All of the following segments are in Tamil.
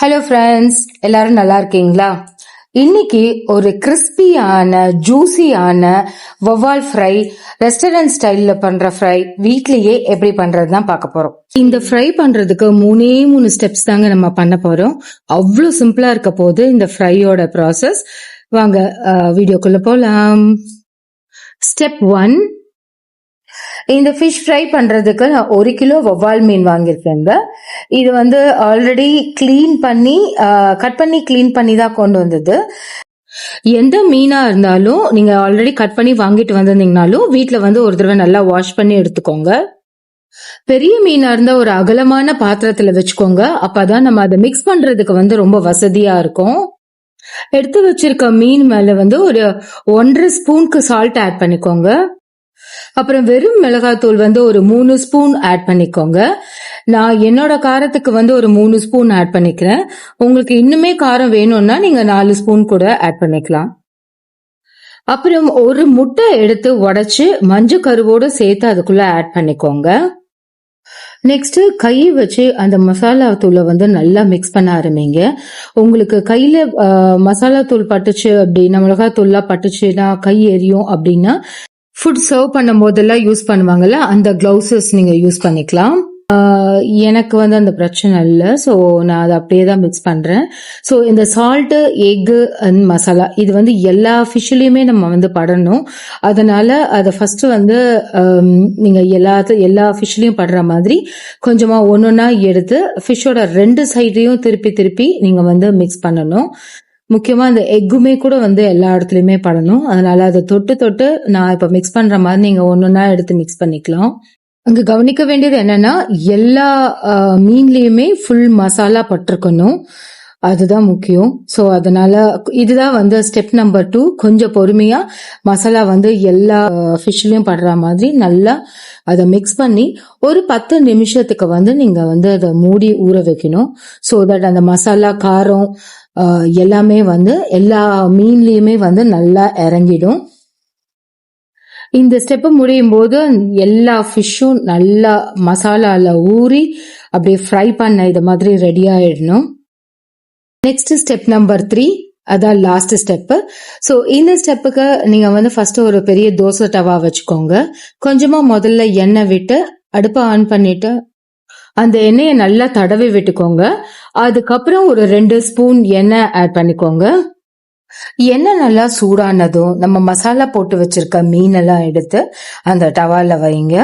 ஹலோ ஃப்ரெண்ட்ஸ் எல்லாரும் நல்லா இருக்கீங்களா? இன்னைக்கு ஒரு கிறிஸ்பியான ஜூஸியான வவ்வால் ஃப்ரை ரெஸ்டாரண்ட் ஸ்டைல்ல பண்ற ஃப்ரை வீட்லயே எப்படி பண்றது தான் பார்க்க போறோம். இந்த ஃப்ரை பண்றதுக்கு மூணே மூணு ஸ்டெப்ஸ் தாங்க நம்ம பண்ண போறோம். அவ்வளோ சிம்பிளா இருக்க போது இந்த ஃப்ரையோட ப்ராசஸ் வாங்க வீடியோக்குள்ள போலாம். ஸ்டெப் ஒன் இந்த ஃபிஷ் ஃப்ரை பண்ணுறதுக்கு நான் ஒரு கிலோ வவ்வால் மீன் வாங்கியிருக்கேங்க. இது வந்து ஆல்ரெடி க்ளீன் பண்ணி கட் பண்ணி க்ளீன் பண்ணி தான் கொண்டு வந்தது. எந்த மீனா இருந்தாலும் நீங்க ஆல்ரெடி கட் பண்ணி வாங்கிட்டு வந்திருந்தீங்கனாலும் வீட்டுல வந்து ஒரு தடவை நல்லா வாஷ் பண்ணி எடுத்துக்கோங்க. பெரிய மீனா இருந்தா ஒரு அகலமான பாத்திரத்துல வச்சுக்கோங்க. அப்பதான் நம்ம அதை மிக்ஸ் பண்றதுக்கு வந்து ரொம்ப வசதியா இருக்கும். எடுத்து வச்சிருக்க மீன் மேல வந்து ஒரு ஒன்றரை ஸ்பூனுக்கு சால்ட் ஆட் பண்ணிக்கோங்க. அப்புறம் வெறும் மிளகாத்தூள் வந்து ஒரு மூணு ஸ்பூன் ஆட் பண்ணிக்கோங்க. நான் என்னோட காரத்துக்கு வந்து ஒரு மூணு ஸ்பூன் ஆட் பண்ணிக்கிறேன். உங்களுக்கு இன்னுமே காரம் வேணும்னா நீங்க நாலு ஸ்பூன் கூட ஆட் பண்ணிக்கலாம். அப்புறம் ஒரு முட்டை எடுத்து உடைச்சு மஞ்சள் கருவோட சேர்த்து அதுக்குள்ள ஆட் பண்ணிக்கோங்க. நெக்ஸ்ட் கை வச்சு அந்த மசாலா தூளை வந்து நல்லா மிக்ஸ் பண்ண ஆரம்பிங்க. உங்களுக்கு கையில மசாலா தூள் பட்டுச்சு அப்படின்னா மிளகாய் தூள்லாம் பட்டுச்சுன்னா கை எரியும் அப்படின்னா ஃபுட் சர்வ் பண்ணும் போதெல்லாம் யூஸ் பண்ணுவாங்கல்ல அந்த கிளவுசஸ் நீங்க யூஸ் பண்ணிக்கலாம். எனக்கு வந்து அந்த பிரச்சனை இல்லை ஸோ நான் அதை அப்படியே தான் மிக்ஸ் பண்ணுறேன் ஸோ இந்த சால்ட்டு எக்கு அண்ட் மசாலா இது வந்து எல்லா ஃபிஷ்லேயுமே நம்ம வந்து படணும். அதனால் அதை ஃபஸ்ட்டு வந்து நீங்கள் எல்லாத்து எல்லா ஃபிஷ்லேயும் படுற மாதிரி கொஞ்சமாக ஒன்று ஒன்றா எடுத்து ஃபிஷ்ஷோட ரெண்டு சைடையும் திருப்பி திருப்பி நீங்கள் வந்து மிக்ஸ் பண்ணணும். முக்கியமா இந்த எக்குமே கூட வந்து எல்லா இடத்துலயுமே படணும். அதனால அதை தொட்டு தொட்டு நான் இப்ப மிக்ஸ் பண்ற மாதிரி நீங்க ஒன்னொன்னா எடுத்து மிக்ஸ் பண்ணிக்கலாம். அங்க கவனிக்க வேண்டியது என்னன்னா எல்லா மீன்லயுமே ஃபுல் மசாலா பட்டிருக்கணும். அதுதான் முக்கியம். ஸோ அதனால இதுதான் வந்து ஸ்டெப் நம்பர் டூ கொஞ்சம் பொறுமையா மசாலா வந்து எல்லா uh, ஃபிஷ்லையும் படுற மாதிரி நல்லா அதை மிக்ஸ் பண்ணி ஒரு பத்து நிமிஷத்துக்கு வந்து நீங்க வந்து அதை மூடி ஊற வைக்கணும். ஸோ தட் அந்த மசாலா காரம் uh, எல்லாமே வந்து எல்லா மீன்லேயுமே வந்து நல்லா இறங்கிடும். இந்த ஸ்டெப்பு முடியும் போது எல்லா ஃபிஷ்ஷும் நல்லா மசாலாவில் ஊறி அப்படியே ஃப்ரை பண்ண இது மாதிரி ரெடி ஆகிடணும் நெக்ஸ்ட் ஸ்டெப் நம்பர் த்ரீ அதான் லாஸ்ட் ஸ்டெப்பு ஸோ இந்த ஸ்டெப்புக்கு நீங்கள் வந்து ஃபர்ஸ்ட் ஒரு பெரிய தோசை டவா வச்சுக்கோங்க. கொஞ்சமாக முதல்ல எண்ணெய் விட்டு அடுப்பை ஆன் பண்ணிட்டு அந்த எண்ணெயை நல்லா தடவி விட்டுக்கோங்க. அதுக்கப்புறம் ஒரு ரெண்டு ஸ்பூன் எண்ணெய் ஆட் பண்ணிக்கோங்க. எண்ணெய் நல்லா சூடானதும் நம்ம மசாலா போட்டு வச்சிருக்க மீனெல்லாம் எடுத்து அந்த டவால வைங்க.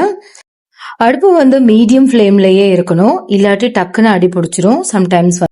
அடுப்பு வந்து மீடியம் ஃப்ளேம்லயே இருக்கணும். இல்லாட்டி டக்குன்னு அடி பிடிச்சிரும் சம்டைம்ஸ்